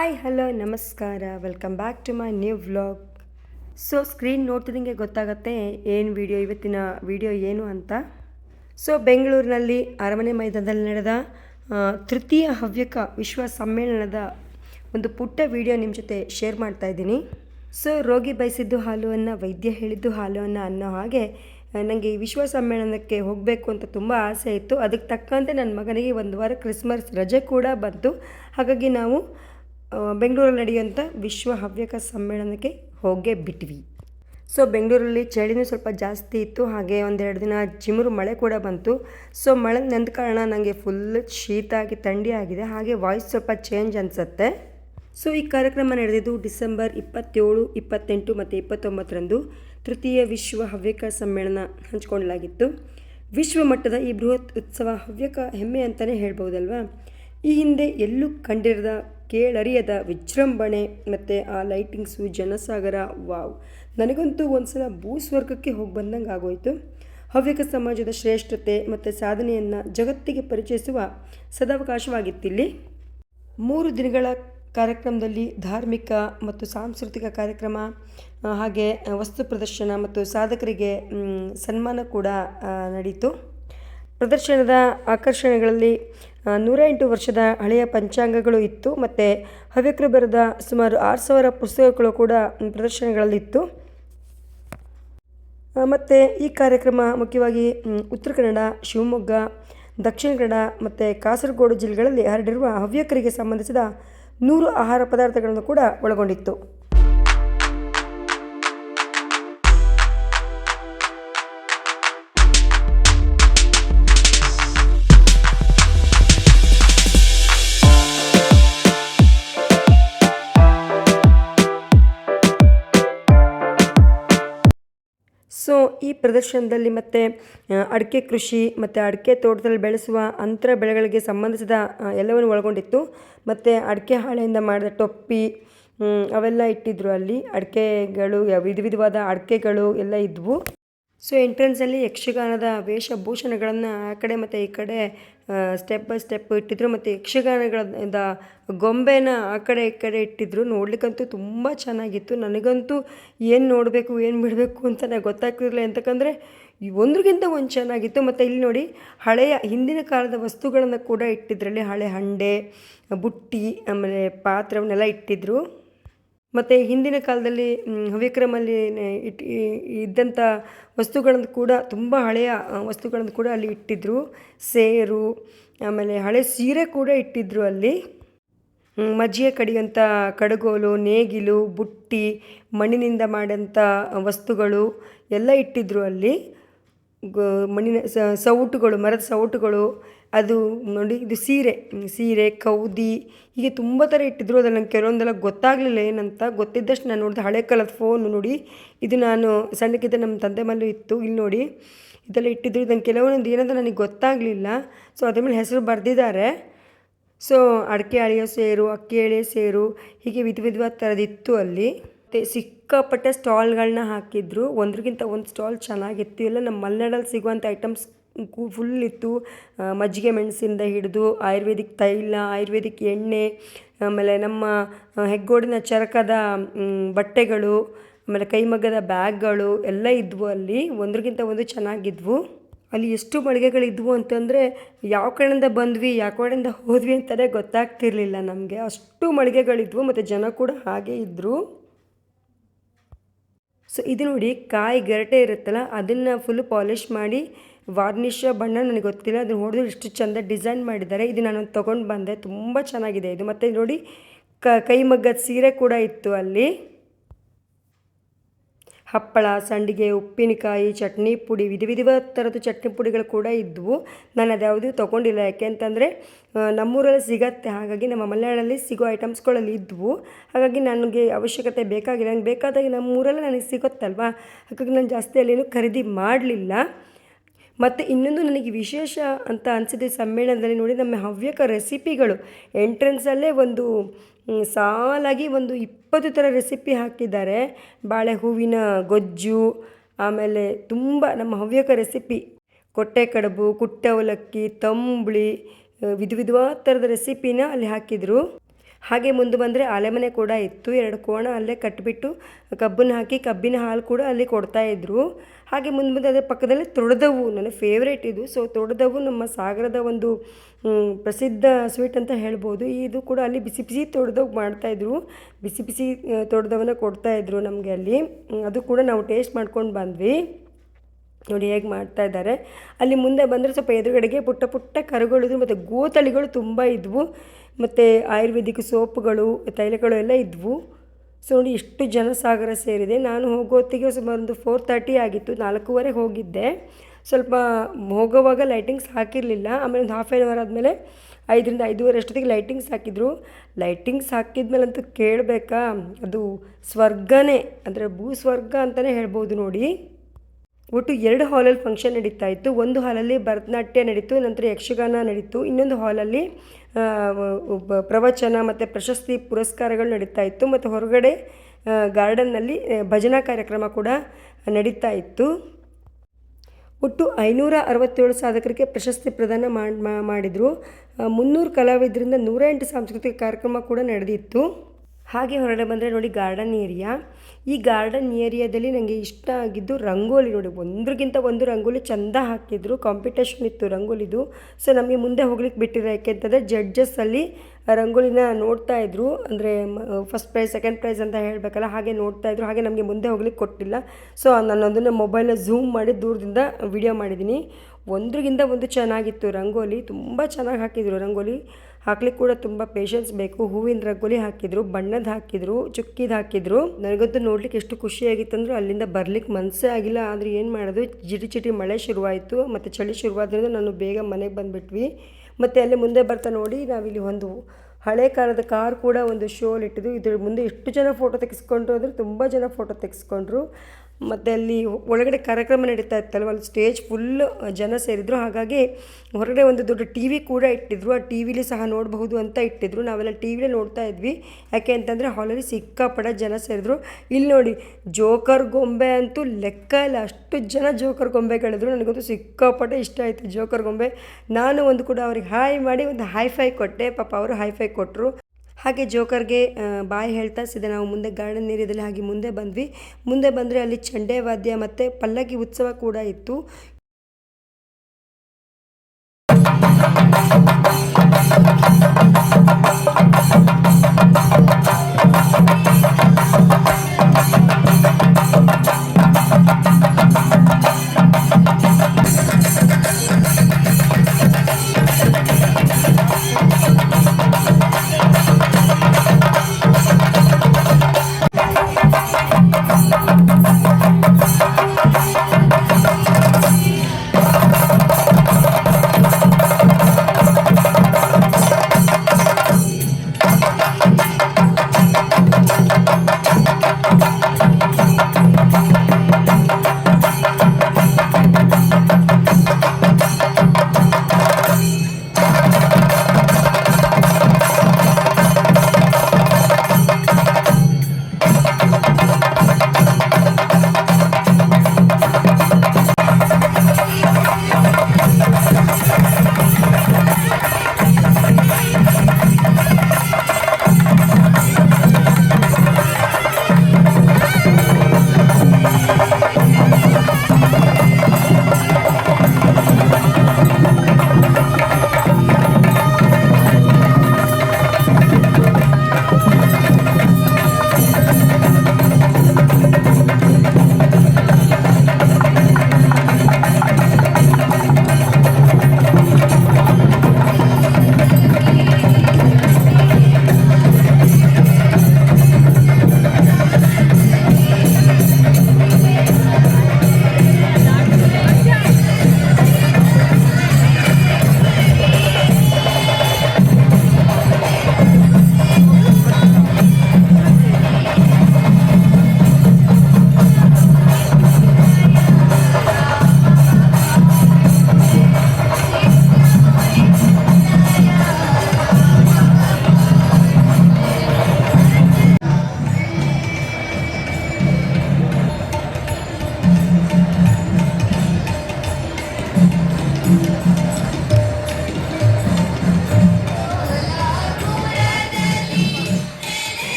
Hi, hello, ನಮಸ್ಕಾರ. Welcome back to my new vlog so screen ನೋಡ್ತಿದ್ದಂಗೆ ಗೊತ್ತಾಗತ್ತೆ ಏನು video ಇವತ್ತಿನ ವಿಡಿಯೋ ಏನು ಅಂತ. ಸೊ ಬೆಂಗಳೂರಿನಲ್ಲಿ ಅರಮನೆ ಮೈದಾನದಲ್ಲಿ ನಡೆದ ತೃತೀಯ ಹವ್ಯಕ ವಿಶ್ವ ಸಮ್ಮೇಳನದ ಒಂದು ಪುಟ್ಟ ವಿಡಿಯೋ ನಿಮ್ಮ ಜೊತೆ ಶೇರ್ ಮಾಡ್ತಾ ಇದ್ದೀನಿ. ಸೊ ರೋಗಿ ಬಯಸಿದ್ದು ಹಾಲು ವೈದ್ಯ ಹೇಳಿದ್ದು ಹಾಲು ಅನ್ನ ಹಾಗೆ ನನಗೆ ಈ ವಿಶ್ವ ಸಮ್ಮೇಳನಕ್ಕೆ ಹೋಗಬೇಕು ಅಂತ ತುಂಬ ಆಸೆ ಇತ್ತು. ಅದಕ್ಕೆ ತಕ್ಕಂತೆ ನನ್ನ ಮಗನಿಗೆ ಒಂದು ವಾರ ಕ್ರಿಸ್ಮಸ್ ರಜೆ ಕೂಡ ಬಂತು. ಹಾಗಾಗಿ ನಾವು ಬೆಂಗಳೂರಲ್ಲಿ ನಡೆಯುವಂಥ ವಿಶ್ವ ಹವ್ಯಕ ಸಮ್ಮೇಳನಕ್ಕೆ ಹೋಗೇ ಬಿಟ್ವಿ. ಸೊ ಬೆಂಗಳೂರಲ್ಲಿ ಚಳಿನೂ ಸ್ವಲ್ಪ ಜಾಸ್ತಿ ಇತ್ತು, ಹಾಗೆ ಒಂದೆರಡು ದಿನ ಚಿಮುರು ಮಳೆ ಕೂಡ ಬಂತು. ಸೊ ಮಳೆ ನೆಂದ ಕಾರಣ ನನಗೆ ಫುಲ್ ಶೀತ ಆಗಿ ಥಂಡಿ ಆಗಿದೆ, ಹಾಗೆ ವಾಯ್ಸ್ ಸ್ವಲ್ಪ ಚೇಂಜ್ ಅನಿಸುತ್ತೆ. ಸೊ ಈ ಕಾರ್ಯಕ್ರಮ ನಡೆದಿದ್ದು ಡಿಸೆಂಬರ್ ಇಪ್ಪತ್ತೇಳು, ಇಪ್ಪತ್ತೆಂಟು ಮತ್ತು ಇಪ್ಪತ್ತೊಂಬತ್ತರಂದು ತೃತೀಯ ವಿಶ್ವ ಹವ್ಯಕ ಸಮ್ಮೇಳನ ಹಂಚಿಕೊಳ್ಳಲಾಗಿತ್ತು ವಿಶ್ವ ಮಟ್ಟದ ಈ ಬೃಹತ್ ಉತ್ಸವ ಹವ್ಯಕ ಹೆಮ್ಮೆ ಅಂತಲೇ ಹೇಳ್ಬೋದಲ್ವಾ ಈ ಹಿಂದೆ ಎಲ್ಲೂ ಕಂಡಿರದ ಕೇಳರಿಯದ ವಿಜೃಂಭಣೆ ಮತ್ತು ಆ ಲೈಟಿಂಗ್ಸು ಜನಸಾಗರ ವಾವ್ ನನಗಂತೂ ಒಂದು ಸಲ ಭೂಸ್ವರ್ಗಕ್ಕೆ ಹೋಗಿ ಬಂದಂಗೆ ಆಗೋಯಿತು. ಹವ್ಯಕ ಸಮಾಜದ ಶ್ರೇಷ್ಠತೆ ಮತ್ತು ಸಾಧನೆಯನ್ನು ಜಗತ್ತಿಗೆ ಪರಿಚಯಿಸುವ ಸದಾವಕಾಶವಾಗಿತ್ತಿಲ್ಲಿ. ಮೂರು ದಿನಗಳ ಕಾರ್ಯಕ್ರಮದಲ್ಲಿ ಧಾರ್ಮಿಕ ಮತ್ತು ಸಾಂಸ್ಕೃತಿಕ ಕಾರ್ಯಕ್ರಮ ಹಾಗೆ ವಸ್ತು ಪ್ರದರ್ಶನ ಮತ್ತು ಸಾಧಕರಿಗೆ ಸನ್ಮಾನ ಕೂಡ ನಡೀತು. ಪ್ರದರ್ಶನದ ಆಕರ್ಷಣೆಗಳಲ್ಲಿ ನೂರ ಎಂಟು ವರ್ಷದ ಹಳೆಯ ಪಂಚಾಂಗಗಳು ಇತ್ತು ಮತ್ತು ಹವ್ಯಕರು ಬರೆದ ಸುಮಾರು ಆರು ಸಾವಿರ ಪುಸ್ತಕಗಳು ಕೂಡ ಪ್ರದರ್ಶನಗಳಲ್ಲಿತ್ತು ಮತ್ತು ಈ ಕಾರ್ಯಕ್ರಮ ಮುಖ್ಯವಾಗಿ ಉತ್ತರ ಕನ್ನಡ, ಶಿವಮೊಗ್ಗ, ದಕ್ಷಿಣ ಕನ್ನಡ ಮತ್ತು ಕಾಸರಗೋಡು ಜಿಲ್ಲೆಗಳಲ್ಲಿ ಹರಡಿರುವ ಹವ್ಯಕರಿಗೆ ಸಂಬಂಧಿಸಿದ ನೂರು ಆಹಾರ ಪದಾರ್ಥಗಳನ್ನು ಕೂಡ ಒಳಗೊಂಡಿತ್ತು. ಪ್ರದರ್ಶನದಲ್ಲಿ ಮತ್ತು ಅಡಿಕೆ ಕೃಷಿ ಮತ್ತು ಅಡಿಕೆ ತೋಟದಲ್ಲಿ ಬೆಳೆಸುವ ಅಂತರ ಬೆಳೆಗಳಿಗೆ ಸಂಬಂಧಿಸಿದ ಎಲ್ಲವನ್ನು ಒಳಗೊಂಡಿತ್ತು. ಮತ್ತು ಅಡಿಕೆ ಹಾಳೆಯಿಂದ ಮಾಡಿದ ಟೊಪ್ಪಿ ಅವೆಲ್ಲ ಇಟ್ಟಿದ್ರು ಅಲ್ಲಿ. ಅಡಿಕೆಗಳು, ವಿಧ ವಿಧವಾದ ಅಡಿಕೆಗಳು ಎಲ್ಲ ಇದ್ವು. ಸೊ ಎಂಟ್ರೆನ್ಸಲ್ಲಿ ಯಕ್ಷಗಾನದ ವೇಷಭೂಷಣಗಳನ್ನು ಆ ಕಡೆ ಮತ್ತು ಈ ಕಡೆ ಸ್ಟೆಪ್ ಬೈ ಸ್ಟೆಪ್ ಇಟ್ಟಿದ್ರು ಮತ್ತು ಯಕ್ಷಗಾನಗಳಿಂದ ಗೊಂಬೆನ ಆ ಕಡೆ ಈ ಕಡೆ ಇಟ್ಟಿದ್ರು. ನೋಡ್ಲಿಕ್ಕಂತೂ ತುಂಬ ಚೆನ್ನಾಗಿತ್ತು. ನನಗಂತೂ ಏನು ನೋಡಬೇಕು, ಏನು ಬಿಡಬೇಕು ಅಂತ ನನಗೆ ಗೊತ್ತಾಗ್ತಿರಲಿಲ್ಲ. ಅಂತಕ್ಕಂದರೆ ಒಂದ್ರಿಗಿಂತ ಒಂದು ಚೆನ್ನಾಗಿತ್ತು. ಮತ್ತು ಇಲ್ಲಿ ನೋಡಿ ಹಳೆಯ ಹಿಂದಿನ ಕಾಲದ ವಸ್ತುಗಳನ್ನು ಕೂಡ ಇಟ್ಟಿದ್ರಲ್ಲಿ ಹಳೆ ಹಂಡೆ, ಬುಟ್ಟಿ, ಆಮೇಲೆ ಪಾತ್ರವನ್ನೆಲ್ಲ ಇಟ್ಟಿದ್ರು. ಮತ್ತು ಹಿಂದಿನ ಕಾಲದಲ್ಲಿ ಹವ್ಯಕ್ರಮಲ್ಲಿ, ನೆ- ಇಟ್ ಇದ್ದಂಥ ವಸ್ತುಗಳನ್ನು ಕೂಡ ತುಂಬ ಹಳೆಯ ವಸ್ತುಗಳನ್ನು ಕೂಡ ಅಲ್ಲಿ ಇಟ್ಟಿದ್ದರು ಸೇರು, ಆಮೇಲೆ ಹಳೆ ಸೀರೆ ಕೂಡ ಇಟ್ಟಿದ್ದರು ಅಲ್ಲಿ. ಮಜ್ಜಿಗೆ ಕಡಿಯೋಂಥ ಕಡಗೋಲು, ನೇಗಿಲು, ಬುಟ್ಟಿ, ಮಣ್ಣಿನಿಂದ ಮಾಡಂಥ ವಸ್ತುಗಳು ಎಲ್ಲ ಇಟ್ಟಿದ್ದರು ಅಲ್ಲಿ. ಮಣ್ಣಿನ ಸೌಟುಗಳು, ಮರದ ಸೌಟುಗಳು ಅದು ನೋಡಿ, ಇದು ಸೀರೆ. ಸೀರೆ, ಕೌದಿ, ಹೀಗೆ ತುಂಬ ಥರ ಇಟ್ಟಿದ್ರು. ಅದ್ರಲ್ಲಿ ನಂಗೆ ಕೆಲವೊಂದೆಲ್ಲ ಗೊತ್ತಾಗಲಿಲ್ಲ ಏನಂತ. ಗೊತ್ತಿದ್ದಷ್ಟು ನಾನು ನೋಡಿದೆ, ಹಳೆ ಕಾಲದ ಫೋನು ನೋಡಿ. ಇದು ನಾನು ಸಣ್ಣಕ್ಕಿದ್ದ ನಮ್ಮ ತಂದೆ ಮೇಲೆ ಇತ್ತು, ಇಲ್ಲಿ ನೋಡಿ. ಇದೆಲ್ಲ ಇಟ್ಟಿದ್ರು. ಇದನ್ನು ಕೆಲವೊಂದು ಏನಂತ ನನಗೆ ಗೊತ್ತಾಗಲಿಲ್ಲ. ಸೊ ಅದ್ರ ಮೇಲೆ ಹೆಸರು ಬರೆದಿದ್ದಾರೆ. ಸೊ ಅಡಿಕೆ ಅಳಿಯೋ ಸೇರು, ಅಕ್ಕಿ ಎಳೆಯೋ ಸೇರು, ಹೀಗೆ ವಿಧ ವಿಧವಾದ ಥರದಿತ್ತು ಅಲ್ಲಿ. ಮತ್ತು ಸಿಕ್ಕಾಪಟ್ಟೆ ಸ್ಟಾಲ್ಗಳನ್ನ ಹಾಕಿದ್ರು. ಒಂದ್ರಿಗಿಂತ ಒಂದು ಸ್ಟಾಲ್ ಚೆನ್ನಾಗಿತ್ತು. ಎಲ್ಲ ನಮ್ಮ ಮಲೆನಾಡಲ್ಲಿ ಸಿಗುವಂಥ ಐಟಮ್ಸ್ ಫುಲ್ ಇತ್ತು. ಮಜ್ಜಿಗೆ ಮೆಣಸಿಂದ ಹಿಡಿದು ಆಯುರ್ವೇದಿಕ್ ತೈಲ, ಆಯುರ್ವೇದಿಕ್ ಎಣ್ಣೆ, ಆಮೇಲೆ ನಮ್ಮ ಹೆಗ್ಗೋಡಿನ ಚರಕದ ಬಟ್ಟೆಗಳು, ಆಮೇಲೆ ಕೈಮಗ್ಗದ ಬ್ಯಾಗ್ಗಳು ಎಲ್ಲ ಇದ್ವು ಅಲ್ಲಿ. ಒಂದ್ರಿಗಿಂತ ಒಂದು ಚೆನ್ನಾಗಿದ್ವು. ಅಲ್ಲಿ ಎಷ್ಟು ಮಳಿಗೆಗಳಿದ್ವು ಅಂತಂದರೆ ಯಾವ ಕಡೆಯಿಂದ ಬಂದ್ವಿ, ಯಾವ ಕಡೆಯಿಂದ ಹೋದ್ವಿ ಅಂತಲೇ ಗೊತ್ತಾಗ್ತಿರ್ಲಿಲ್ಲ ನಮಗೆ. ಅಷ್ಟು ಮಳಿಗೆಗಳಿದ್ವು ಮತ್ತು ಜನ ಕೂಡ ಹಾಗೆ ಇದ್ದರು ಸೊ ಇದು ನೋಡಿ ಕಾಯಿ ಗೆರಟೆ ಇರುತ್ತಲ್ಲ, ಅದನ್ನು ಫುಲ್ ಪಾಲಿಷ್ ಮಾಡಿ ವಾರ್ನಿಷ್ ಬಣ್ಣ ನನಗೆ ಗೊತ್ತಿಲ್ಲ. ಅದನ್ನು ಹೊಡೆದು ಇಷ್ಟು ಚೆಂದ ಡಿಸೈನ್ ಮಾಡಿದ್ದಾರೆ. ಇದು ನಾನು ತೊಗೊಂಡು ಬಂದೆ. ತುಂಬ ಚೆನ್ನಾಗಿದೆ ಇದು. ಮತ್ತು ನೋಡಿ ಕ ಕೈಮಗ್ಗದ ಸೀರೆ ಕೂಡ ಇತ್ತು ಅಲ್ಲಿ. ಹಪ್ಪಳ ಸಂಡಿಗೆ ಉಪ್ಪಿನಕಾಯಿ ಚಟ್ನಿ ಪುಡಿ ವಿಧ ವಿಧ ಥರದ ಚಟ್ನಿ ಪುಡಿಗಳು ಕೂಡ ಇದ್ವು. ನಾನು ಅದ್ಯಾವುದು ತೊಗೊಂಡಿಲ್ಲ. ಯಾಕೆ ಅಂತಂದರೆ ಆ, ನಮ್ಮೂರಲ್ಲಿ ಸಿಗತ್ತೆ. ಹಾಗಾಗಿ ನಮ್ಮ ಮಲೆನಾಡಲ್ಲಿ ಸಿಗೋ ಐಟಮ್ಸ್ಗಳಲ್ಲಿ ಇದ್ವು. ಹಾಗಾಗಿ ನನಗೆ ಅವಶ್ಯಕತೆ ಬೇಕಾಗಿಲ್ಲ. ನನಗೆ ಬೇಕಾದಾಗ ನಮ್ಮೂರಲ್ಲೇ ನನಗೆ ಸಿಗುತ್ತಲ್ವಾ? ಹಾಗಾಗಿ ನಾನು ಜಾಸ್ತಿ ಅಲ್ಲೇನು ಖರೀದಿ ಮಾಡಲಿಲ್ಲ. ಮತ್ತು ಇನ್ನೊಂದು ನನಗೆ ವಿಶೇಷ ಅಂತ ಅನಿಸಿದೆ ಸಮ್ಮೇಳನದಲ್ಲಿ ನೋಡಿ, ನಮ್ಮ ಹವ್ಯಕ ರೆಸಿಪಿಗಳು. ಎಂಟ್ರೆನ್ಸಲ್ಲೇ ಒಂದು ಸಾಲಾಗಿ ಒಂದು ಇಪ್ಪತ್ತು ಥರ ರೆಸಿಪಿ ಹಾಕಿದ್ದಾರೆ. ಬಾಳೆ ಹೂವಿನ ಗೊಜ್ಜು, ಆಮೇಲೆ ತುಂಬ ನಮ್ಮ ಹವ್ಯಕ ರೆಸಿಪಿ. ಕೊಟ್ಟೆ ಕಡುಬು, ಕುಟ್ಟೆ ಅವಲಕ್ಕಿ, ತಂಬುಳಿ, ವಿಧ ವಿಧವಾದ ಥರದ ರೆಸಿಪಿನ ಅಲ್ಲಿ ಹಾಕಿದರು. ಹಾಗೆ ಮುಂದೆ ಬಂದರೆ ಆಲೆಮನೆ ಕೂಡ ಇತ್ತು. ಎರಡು ಕೋಣ ಅಲ್ಲೇ ಕಟ್ಟಿಬಿಟ್ಟು ಕಬ್ಬನ್ನು ಹಾಕಿ ಕಬ್ಬಿನ ಹಾಲು ಕೂಡ ಅಲ್ಲಿ ಕೊಡ್ತಾ ಇದ್ದರು ಹಾಗೆ ಮುಂದೆ ಮುಂದೆ ಅದರ ಪಕ್ಕದಲ್ಲಿ ತೊಡೆದವು ನನ್ನ ಫೇವ್ರೇಟ್ ಇದು. ಸೊ ತೊಡೆದವು ನಮ್ಮ ಸಾಗರದ ಒಂದು ಪ್ರಸಿದ್ಧ ಸ್ವೀಟ್ ಅಂತ ಹೇಳ್ಬೋದು. ಇದು ಕೂಡ ಅಲ್ಲಿ ಬಿಸಿ ಬಿಸಿ ತೊಡೆದವು ಮಾಡ್ತಾಯಿದ್ರು ಬಿಸಿ ಬಿಸಿ ತೊಡೆದವನ್ನ ಕೊಡ್ತಾಯಿದ್ರು ನಮಗೆ ಅಲ್ಲಿ. ಅದು ಕೂಡ ನಾವು ಟೇಸ್ಟ್ ಮಾಡ್ಕೊಂಡು ಬಂದ್ವಿ. ನೋಡಿ ಹೇಗೆ ಮಾಡ್ತಾ ಇದ್ದಾರೆ. ಅಲ್ಲಿ ಮುಂದೆ ಬಂದರೆ ಸ್ವಲ್ಪ ಎದುರುಗಡೆಗೆ ಪುಟ್ಟ ಪುಟ್ಟ ಕರುಗಳಿದ್ರು, ಮತ್ತು ಗೋತಳಿಗಳು ತುಂಬ ಇದ್ವು, ಮತ್ತು ಆಯುರ್ವೇದಿಕ್ ಸೋಪುಗಳು, ತೈಲಗಳು ಎಲ್ಲ ಇದ್ವು. ಸೊ ನೋಡಿ ಇಷ್ಟು ಜನಸಾಗರ ಸೇರಿದೆ. ನಾನು ಹೋಗೋತ್ತಿಗೆ ಸುಮಾರು ಒಂದು ಫೋರ್ ತರ್ಟಿ ಆಗಿತ್ತು, ನಾಲ್ಕೂವರೆ ಹೋಗಿದ್ದೆ. ಸ್ವಲ್ಪ ಹೋಗೋವಾಗ ಲೈಟಿಂಗ್ಸ್ ಹಾಕಿರಲಿಲ್ಲ, ಆಮೇಲೆ ಒಂದು ಹಾಫ್ ಆ್ಯನ್ ಅವರ್ ಆದಮೇಲೆ ಐದರಿಂದ ಐದೂವರೆ ಅಷ್ಟೊತ್ತಿಗೆ ಲೈಟಿಂಗ್ಸ್ ಹಾಕಿದ್ರು. ಲೈಟಿಂಗ್ಸ್ ಹಾಕಿದ್ಮೇಲಂತೂ ಕೇಳಬೇಕಾ, ಅದು ಸ್ವರ್ಗನೇ, ಅಂದರೆ ಭೂ ಸ್ವರ್ಗ ಅಂತಲೇ ಹೇಳ್ಬೋದು ನೋಡಿ. ಒಟ್ಟು ಎರಡು ಹಾಲಲ್ಲಿ ಫಂಕ್ಷನ್ ನಡೀತಾ ಇತ್ತು. ಒಂದು ಹಾಲಲ್ಲಿ ಭರತನಾಟ್ಯ ನಡೀತು, ನಂತರ ಯಕ್ಷಗಾನ ನಡೀತು. ಇನ್ನೊಂದು ಹಾಲಲ್ಲಿ ಪ್ರವಚನ ಮತ್ತು ಪ್ರಶಸ್ತಿ ಪುರಸ್ಕಾರಗಳು ನಡೀತಾ ಇತ್ತು. ಮತ್ತು ಹೊರಗಡೆ ಗಾರ್ಡನ್ನಲ್ಲಿ ಭಜನಾ ಕಾರ್ಯಕ್ರಮ ಕೂಡ ನಡೀತಾ ಇತ್ತು. ಒಟ್ಟು ಐನೂರ ಅರವತ್ತೇಳು ಸಾಧಕರಿಗೆ ಪ್ರಶಸ್ತಿ ಪ್ರದಾನ ಮಾಡಿದರು. ಮುನ್ನೂರು ಕಲಾವಿದರಿಂದ ನೂರ ಎಂಟು ಸಾಂಸ್ಕೃತಿಕ ಕಾರ್ಯಕ್ರಮ ಕೂಡ ನಡೆದಿತ್ತು. ಹಾಗೆ ಹೊರಗಡೆ ಬಂದರೆ ನೋಡಿ ಗಾರ್ಡನ್ ಏರಿಯಾ ಈ ಗಾರ್ಡನ್ ಏರಿಯಾದಲ್ಲಿ ನನಗೆ ಇಷ್ಟ ಆಗಿದ್ದು ರಂಗೋಲಿ ನೋಡಿ. ಒಂದ್ರಿಗಿಂತ ಒಂದು ರಂಗೋಲಿ ಚಂದ ಹಾಕಿದ್ರು ಕಾಂಪಿಟೇಷನ್ ಇತ್ತು ರಂಗೋಲಿದು. ಸೊ ನಮಗೆ ಮುಂದೆ ಹೋಗ್ಲಿಕ್ಕೆ ಬಿಟ್ಟಿರೋ ಯಾಕೆಂತಂದರೆ ಜಡ್ಜಸ್ಸಲ್ಲಿ ರಂಗೋಲಿನ ನೋಡ್ತಾ ಇದ್ರು. ಅಂದರೆ ಫಸ್ಟ್ ಪ್ರೈಸ್ ಸೆಕೆಂಡ್ ಪ್ರೈಸ್ ಅಂತ ಹೇಳಬೇಕಲ್ಲ, ಹಾಗೆ ನೋಡ್ತಾ ಇದ್ರು. ಹಾಗೆ ನಮಗೆ ಮುಂದೆ ಹೋಗ್ಲಿಕ್ಕೆ ಕೊಟ್ಟಿಲ್ಲ. ಸೊ ನಾನು ಅದನ್ನು ಝೂಮ್ ಮಾಡಿ ದೂರದಿಂದ ವಿಡಿಯೋ ಮಾಡಿದ್ದೀನಿ. ಒಂದ್ರಿಗಿಂತ ಒಂದು ಚೆನ್ನಾಗಿತ್ತು ರಂಗೋಲಿ. ತುಂಬ ಚೆನ್ನಾಗಿ ಹಾಕಿದ್ರು ರಂಗೋಲಿ. ಹಾಕ್ಲಿಕ್ಕೆ ಕೂಡ ತುಂಬ ಪೇಷನ್ಸ್ ಬೇಕು. ಹೂವಿನ ರಂಗೋಲಿ ಹಾಕಿದ್ರು, ಬಣ್ಣದ ಹಾಕಿದ್ರು, ಚುಕ್ಕಿದ ಹಾಕಿದ್ರು. ನನಗಂತೂ ನೋಡ್ಲಿಕ್ಕೆ ಎಷ್ಟು ಖುಷಿಯಾಗಿತ್ತಂದ್ರೆ ಅಲ್ಲಿಂದ ಬರ್ಲಿಕ್ಕೆ ಮನಸ್ಸೇ ಆಗಿಲ್ಲ. ಆದರೆ ಏನು ಮಾಡೋದು? ಚಿಟಿ ಚಿಟಿ ಮಳೆ ಶುರುವಾಯಿತು. ಮತ್ತು ಚಳಿ ಶುರುವಾದ್ರಿಂದ ನಾನು ಬೇಗ ಮನೆಗೆ ಬಂದುಬಿಟ್ವಿ. ಮತ್ತು ಅಲ್ಲಿ ಮುಂದೆ ಬರ್ತಾ ನೋಡಿ ನಾವಿಲ್ಲಿ ಒಂದು ಹಳೆ ಕಾಲದ ಕಾರ್ ಕೂಡ ಒಂದು ಶೋಲ್ ಇಟ್ಟಿದ್ದು ಇದ್ರ ಮುಂದೆ ಎಷ್ಟು ಜನ ಫೋಟೋ ತೆಗೆಸ್ಕೊಂಡ್ರು ಅಂದರೆ ತುಂಬ ಜನ ಫೋಟೋ ತೆಗೆಸ್ಕೊಂಡ್ರು. ಮತ್ತು ಅಲ್ಲಿ ಒಳಗಡೆ ಕಾರ್ಯಕ್ರಮ ನಡೀತಾ ಇತ್ತಲ್ವ ಅಲ್ಲಿ ಸ್ಟೇಜ್ ಫುಲ್ ಜನ ಸೇರಿದ್ರು. ಹಾಗಾಗಿ ಹೊರಗಡೆ ಒಂದು ದೊಡ್ಡ ಟಿ ವಿ ಕೂಡ ಇಟ್ಟಿದ್ರು. ಆ ಟಿ ವಿಲಿ ಸಹ ನೋಡಬಹುದು ಅಂತ ಇಟ್ಟಿದ್ರು. ನಾವೆಲ್ಲ ಟಿ ವಿಲೇ ನೋಡ್ತಾ ಇದ್ವಿ. ಯಾಕೆ ಅಂತಂದರೆ ಹಾಲಲ್ಲಿ ಸಿಕ್ಕಾಪಡ ಜನ ಸೇರಿದ್ರು. ಇಲ್ಲಿ ನೋಡಿ ಜೋಕರ್ ಗೊಂಬೆ ಅಂತೂ ಲೆಕ್ಕ ಇಲ್ಲ. ಅಷ್ಟು ಜನ ಜೋಕರ್ ಗೊಂಬೆಗಳಿದ್ರು. ನನಗಂತೂ ಸಿಕ್ಕಾಪಟ್ಟೆ ಇಷ್ಟ ಆಯಿತು ಜೋಕರ್ ಗೊಂಬೆ. ನಾನು ಒಂದು ಕೂಡ ಅವ್ರಿಗೆ ಹಾಯ್ ಮಾಡಿ ಒಂದು ಹೈಫೈ ಕೊಟ್ಟೆ. ಪಾಪ ಅವರು ಹೈಫೈ ಕೊಟ್ಟರು ಹಾಗೆ ಜೋಕರ್ಗೆ ಬಾಯ್ ಹೇಳ್ತಾ ಸೀದಾ ನಾವು ಮುಂದೆ ಗಾರ್ಡನ್ ಏರಿಯಾದಲ್ಲಿ ಹಾಗೆ ಮುಂದೆ ಬಂದ್ವಿ. ಮುಂದೆ ಬಂದರೆ ಅಲ್ಲಿ ಚಂಡೆ ವಾದ್ಯ ಮತ್ತು ಪಲ್ಲಕ್ಕಿ ಉತ್ಸವ ಕೂಡ ಇತ್ತು.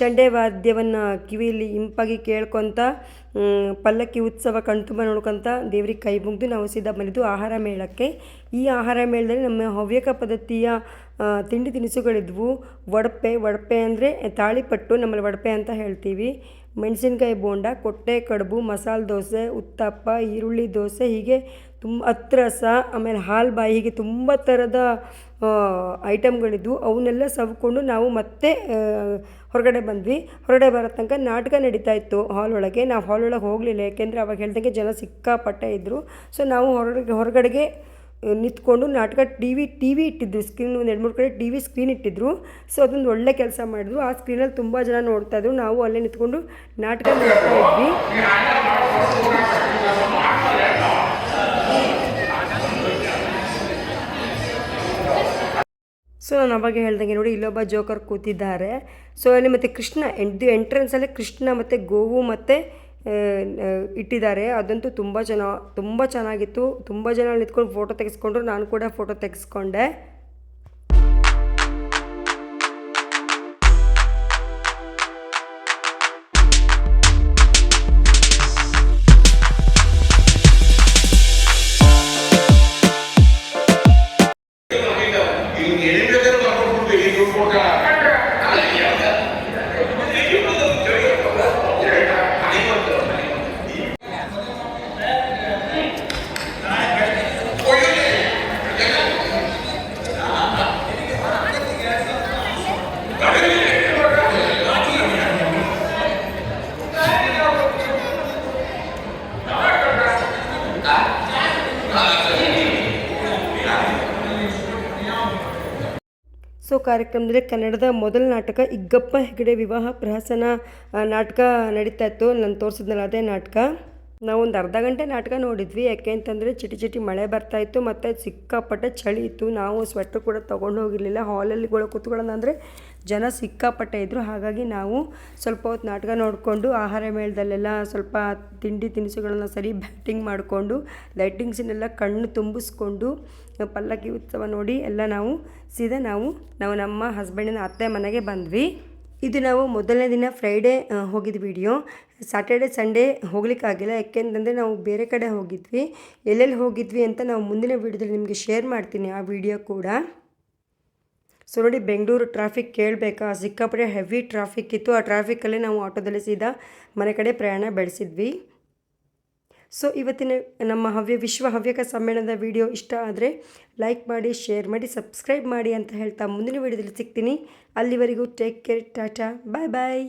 ಚಂಡೆ ವಾದ್ಯವನ್ನು ಕಿವಿಯಲ್ಲಿ ಇಂಪಾಗಿ ಕೇಳ್ಕೊತ ಪಲ್ಲಕ್ಕಿ ಉತ್ಸವ ಕಣ್ತುಂಬ ನೋಡ್ಕೊತ ದೇವ್ರಿಗೆ ಕೈ ಮುಗಿದು ನಾವು ಸಿದ್ಧ ಬಂದಿದ್ದು ಆಹಾರ ಮೇಳಕ್ಕೆ. ಈ ಆಹಾರ ಮೇಳದಲ್ಲಿ ನಮ್ಮ ಹವ್ಯಕ ಪದ್ಧತಿಯ ತಿಂಡಿ ತಿನಿಸುಗಳಿದ್ವು. ಒಡಪೆ ಒಡಪೆ ಅಂದರೆ ತಾಳಿಪಟ್ಟು, ನಮ್ಮಲ್ಲಿ ಒಡಪೆ ಅಂತ ಹೇಳ್ತೀವಿ. ಮೆಣಸಿನ್ಕಾಯಿ ಬೋಂಡ, ಕೊಟ್ಟೆ ಕಡುಬು, ಮಸಾಲೆ ದೋಸೆ, ಉತ್ತಪ್ಪ, ಈರುಳ್ಳಿ ದೋಸೆ ಹೀಗೆ ತುಂಬ ಹತ್ರಸ ಆಮೇಲೆ ಹಾಲು ಬಾಯಿ ಹೀಗೆ ತುಂಬ ಥರದ ಐಟಮ್ಗಳಿದ್ವು ಅವನ್ನೆಲ್ಲ ಸವ್ಕೊಂಡು ನಾವು ಮತ್ತೆ ಹೊರಗಡೆ ಬಂದ್ವಿ. ಹೊರಗಡೆ ಬರೋ ತನಕ ನಾಟಕ ನಡೀತಾ ಇತ್ತು ಹಾಲ್ ಒಳಗೆ. ನಾವು ಹಾಲ್ ಒಳಗೆ ಹೋಗಲಿಲ್ಲ, ಯಾಕೆಂದರೆ ಅವಾಗ ಹೇಳ್ದಂಗೆ ಜನ ಸಿಕ್ಕಾಪಟ್ಟೆ ಇದ್ದರು ಸೊ ನಾವು ಹೊರಗೆ, ಹೊರಗಡೆಗೆ ನಿಂತ್ಕೊಂಡು ನಾಟಕ ಟಿ ವಿ ಟಿ ವಿ ಇಟ್ಟಿದ್ರು. ಸ್ಕ್ರೀನ್ ಒಂದು ಎರಡು ಮೂರು ಕಡೆ ಟಿ ವಿ ಸ್ಕ್ರೀನ್ ಇಟ್ಟಿದ್ರು. ಸೊ ಅದೊಂದು ಒಳ್ಳೆ ಕೆಲಸ ಮಾಡಿದ್ರು ಆ ಸ್ಕ್ರೀನಲ್ಲಿ ತುಂಬ ಜನ ನೋಡ್ತಾಯಿದ್ರು ನಾವು ಅಲ್ಲೇ ನಿಂತ್ಕೊಂಡು ನಾಟಕ ನೋಡ್ತಾ ಇದ್ವಿ. ಸೊ ನಾನು ಅವಾಗ ಹೇಳ್ದಂಗೆ ನೋಡಿ, ಇಲ್ಲೊಬ್ಬ ಜೋಕರ್ ಕೂತಿದ್ದಾರೆ. ಸೊ ಅಲ್ಲಿ ಮತ್ತು ಕೃಷ್ಣ ಎಂಡ್ ಎಂಟ್ರೆನ್ಸಲ್ಲಿ ಕೃಷ್ಣ ಮತ್ತು ಗೋವು ಮತ್ತು ಇಟ್ಟಿದ್ದಾರೆ. ಅದಂತೂ ತುಂಬ ಜನ, ತುಂಬ ಚೆನ್ನಾಗಿತ್ತು. ತುಂಬ ಜನ ನಿಂತ್ಕೊಂಡು ಫೋಟೋ ತೆಗೆಸ್ಕೊಂಡ್ರು. ನಾನು ಕೂಡ ಫೋಟೋ ತೆಗೆಸ್ಕೊಂಡೆ. ಸೊ ಕಾರ್ಯಕ್ರಮದಲ್ಲಿ ಕನ್ನಡದ ಮೊದಲ ನಾಟಕ ಇಗ್ಗಪ್ಪ ಹೆಗಡೆ ವಿವಾಹ ಪ್ರಹಸನ ನಾಟಕ ನಡೀತಾ ಇತ್ತು. ನಾನು ತೋರಿಸಿದ್ನಲ್ಲ ಅದೇ ನಾಟಕ. ನಾವು ಒಂದು ಅರ್ಧ ಗಂಟೆ ನಾಟಕ ನೋಡಿದ್ವಿ. ಯಾಕೆ ಅಂತಂದರೆ ಚಿಟಿ ಚಿಟಿ ಮಳೆ ಬರ್ತಾ ಇತ್ತು, ಮತ್ತು ಸಿಕ್ಕಾಪಟ್ಟೆ ಚಳಿ ಇತ್ತು. ನಾವು ಸ್ವೆಟ್ರ್ ಕೂಡ ತೊಗೊಂಡು ಹೋಗಿರಲಿಲ್ಲ. ಹಾಲಲ್ಲಿ ಕೂತ್ಕೊಳ್ಳೋಣ ಅಂದರೆ ಜನ ಸಿಕ್ಕಾಪಟ್ಟೆ ಇದ್ದರು ಹಾಗಾಗಿ ನಾವು ಸ್ವಲ್ಪ ಹೊತ್ತು ನಾಟಕ ನೋಡಿಕೊಂಡು, ಆಹಾರ ಮೇಳದಲ್ಲೆಲ್ಲ ಸ್ವಲ್ಪ ತಿಂಡಿ ತಿನಿಸುಗಳನ್ನು ಸರಿ ಬ್ಯಾಟಿಂಗ್ ಮಾಡಿಕೊಂಡು ಲೈಟಿಂಗ್ಸನ್ನೆಲ್ಲ ಕಣ್ಣು ತುಂಬಿಸ್ಕೊಂಡು, ಪಲ್ಲಕ್ಕಿ ಉತ್ಸವ ನೋಡಿ ಎಲ್ಲ ನಾವು ಸೀದಾ ನಾವು ನಾವು ನಮ್ಮ ಹಸ್ಬೆಂಡಿನ ಅತ್ತೆ ಮನೆಗೆ ಬಂದ್ವಿ. ಇದು ನಾವು ಮೊದಲನೇ ದಿನ ಫ್ರೈಡೇ ಹೋಗಿದ್ದ ವಿಡಿಯೋ ಸ್ಯಾಟರ್ಡೆ ಸಂಡೇ ಹೋಗ್ಲಿಕ್ಕಾಗಿಲ್ಲ ಯಾಕೆಂತಂದರೆ ನಾವು ಬೇರೆ ಕಡೆ ಹೋಗಿದ್ವಿ. ಎಲ್ಲೆಲ್ಲಿ ಹೋಗಿದ್ವಿ ಅಂತ ನಾವು ಮುಂದಿನ ವೀಡಿಯೋದಲ್ಲಿ ನಿಮಗೆ ಶೇರ್ ಮಾಡ್ತೀನಿ ಆ ವಿಡಿಯೋ ಕೂಡ. ಸೊ ನೋಡಿ ಬೆಂಗಳೂರು ಟ್ರಾಫಿಕ್ ಕೇಳಬೇಕಾ? ಸಿಕ್ಕಾಪಟ್ಟೆ ಹೆವಿ ಟ್ರಾಫಿಕ್ ಇತ್ತು. ಆ ಟ್ರಾಫಿಕ್ಕಲ್ಲೇ ನಾವು ಆಟೋದಲ್ಲಿ ಸೀದಾ ಮನೆ ಕಡೆ ಪ್ರಯಾಣ ಬೆಳೆಸಿದ್ವಿ. ಸೊ ಇವತ್ತಿನ ನಮ್ಮ ಹವ್ಯ, ವಿಶ್ವ ಹವ್ಯಕ ಸಮ್ಮೇಳನದ ವಿಡಿಯೋ ಇಷ್ಟ ಆದರೆ ಲೈಕ್ ಮಾಡಿ ಶೇರ್ ಮಾಡಿ ಸಬ್ಸ್ಕ್ರೈಬ್ ಮಾಡಿ ಅಂತ ಹೇಳ್ತಾ ಮುಂದಿನ ವಿಡಿಯೋದಲ್ಲಿ ಸಿಗ್ತೀನಿ. ಅಲ್ಲಿವರೆಗೂ take care tata bye bye